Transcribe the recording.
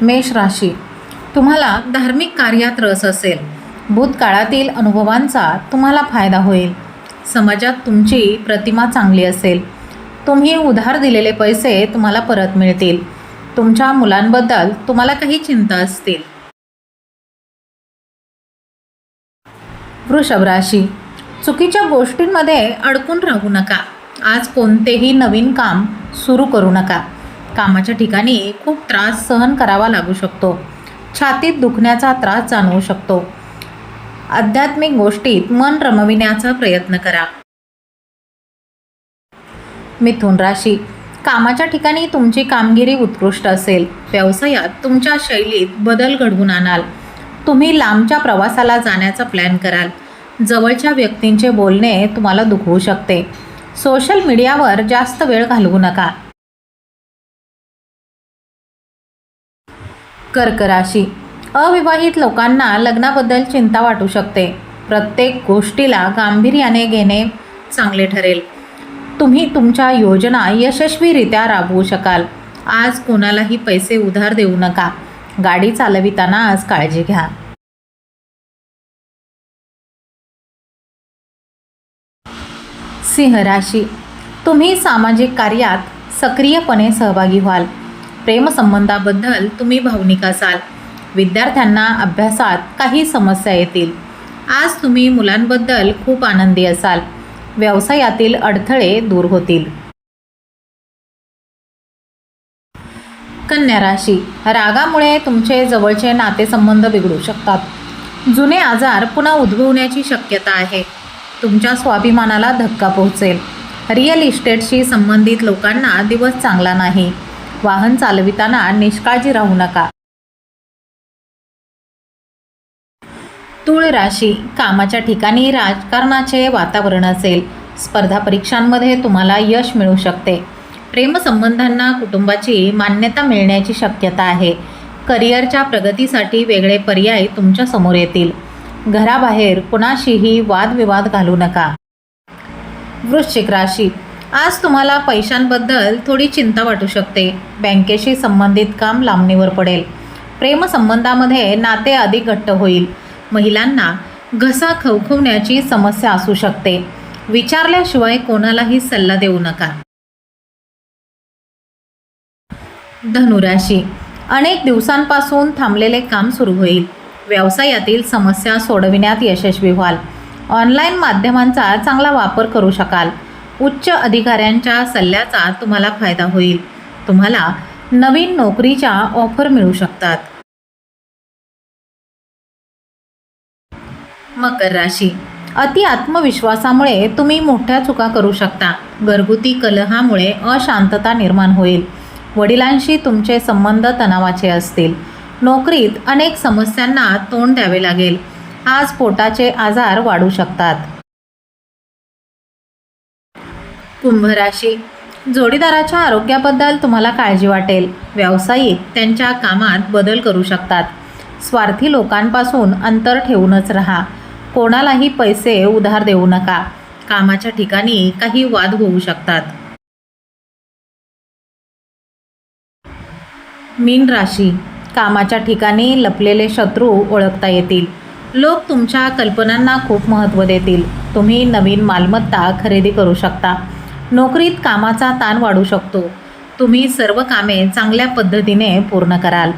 मेष राशी. तुम्हाला धार्मिक कार्यात रस असेल. भूतकाळातील अनुभवांचा तुम्हाला फायदा होईल. समाजात तुमची प्रतिमा चांगली असेल. तुम्ही उधार दिलेले पैसे तुम्हाला परत मिळतील. तुमच्या मुलांबद्दल तुम्हाला काही चिंता असतील. वृषभ राशी. चुकीच्या गोष्टींमध्ये अडकून राहू नका. आज कोणतेही नवीन काम सुरू करू नका. कामाच्या ठिकाणी खूप त्रास सहन करावा लागू शकतो. छातीत दुखण्याचा त्रास जाणवू शकतो. आध्यात्मिक गोष्टीत मन रमविण्याचा प्रयत्न करा. मिथुन राशी. कामाच्या ठिकाणी तुमची कामगिरी उत्कृष्ट असेल. व्यवसायात तुमच्या शैलीत बदल घडवून आणाल. तुम्ही लांबच्या प्रवासाला जाण्याचा प्लॅन कराल. जवळच्या व्यक्तींचे बोलणे तुम्हाला दुखवू शकते. सोशल मीडियावर जास्त वेळ घालवू नका. कर्क राशी अविवाहित लोकांना लग्नाबद्दल चिंता वाटू शकते. प्रत्येक गोष्टीला गांभीर्याने घेणे चांगले ठरेल. तुम्ही तुमच्या योजना यशस्वीरित्या राबवू शकाल. आज कोणालाही पैसे उधार देऊ नका. गाडी चालविताना आज काळजी घ्या. सिंह राशी. तुम्ही सामाजिक कार्यात सक्रियपणे सहभागी व्हाल. प्रेमसंबंधाबद्दल तुम्ही भावनिक असाल. विद्यार्थ्यांना अभ्यासात काही समस्या येतील. आज तुम्ही मुलांबद्दल खूप आनंदी असाल. व्यवसायातील अडथळे दूर होतील. कन्या राशी. रागामुळे तुमचे जवळचे नातेसंबंध बिघडू शकतात. जुने आजार पुन्हा उद्भवण्याची शक्यता आहे. तुमच्या स्वाभिमानाला धक्का पोहोचेल. रिअल इस्टेटशी संबंधित लोकांना दिवस चांगला नाही. वाहन चालविताना निष्काळजी राहू नका. तुळ राशी कामाच्या ठिकाणी राजकारणाचे वातावरण असेल. स्पर्धा परीक्षांमध्ये तुम्हाला यश मिळू शकते. प्रेमसंबंधांना कुटुंबाची मान्यता मिळण्याची शक्यता आहे. करिअरच्या प्रगतीसाठी वेगळे पर्याय तुमच्यासमोर येतील. घराबाहेर कुणाशीही वादविवाद घालू नका. वृश्चिक राशी आज तुम्हाला पैशांबद्दल थोडी चिंता वाटू शकते. बँकेशी संबंधित काम लांबणीवर पडेल. प्रेमसंबंधामध्ये नाते अधिक घट्ट होईल. महिलांना घसा खवखवण्याची समस्या असू शकते. विचारल्याशिवाय कोणालाही सल्ला देऊ नका. धनुराशी. अनेक दिवसांपासून थांबलेले काम सुरू होईल. व्यवसायातील समस्या सोडविण्यात यशस्वी व्हाल. ऑनलाईन माध्यमांचा चांगला वापर करू शकाल. उच्च अधिकाऱ्यांच्या सल्ल्याचा तुम्हाला फायदा होईल. तुम्हाला नवीन नोकरीच्या ऑफर मिळू शकतात. मकर राशी. अति आत्मविश्वासामुळे तुम्ही मोठ्या चुका करू शकता. घरगुती कलहामुळे अशांतता निर्माण होईल. वडिलांशी तुमचे संबंध तणावाचे असतील. नोकरीत अनेक समस्यांना तोंड द्यावे लागेल. आज पोटाचे आजार वाढू शकतात. कुंभ राशी जोडीदाराच्या आरोग्याबद्दल तुम्हाला काळजी वाटेल. व्यावसायिक त्यांच्या कामात बदल करू शकतात. स्वार्थी लोकांपासून अंतर ठेवूनच राहा. कोणालाही पैसे उधार देऊ नका. कामाच्या ठिकाणी काही वाद होऊ शकतात. मीन राशी. कामाच्या ठिकाणी लपलेले शत्रू ओळखता येतील. लोक तुमच्या कल्पनांना खूप महत्त्व देतील. तुम्ही नवीन मालमत्ता खरेदी करू शकता. नोकरीत कामाचा ताण वाढू शकतो. तुम्ही सर्व कामे चांगल्या पद्धतीने पूर्ण कराल.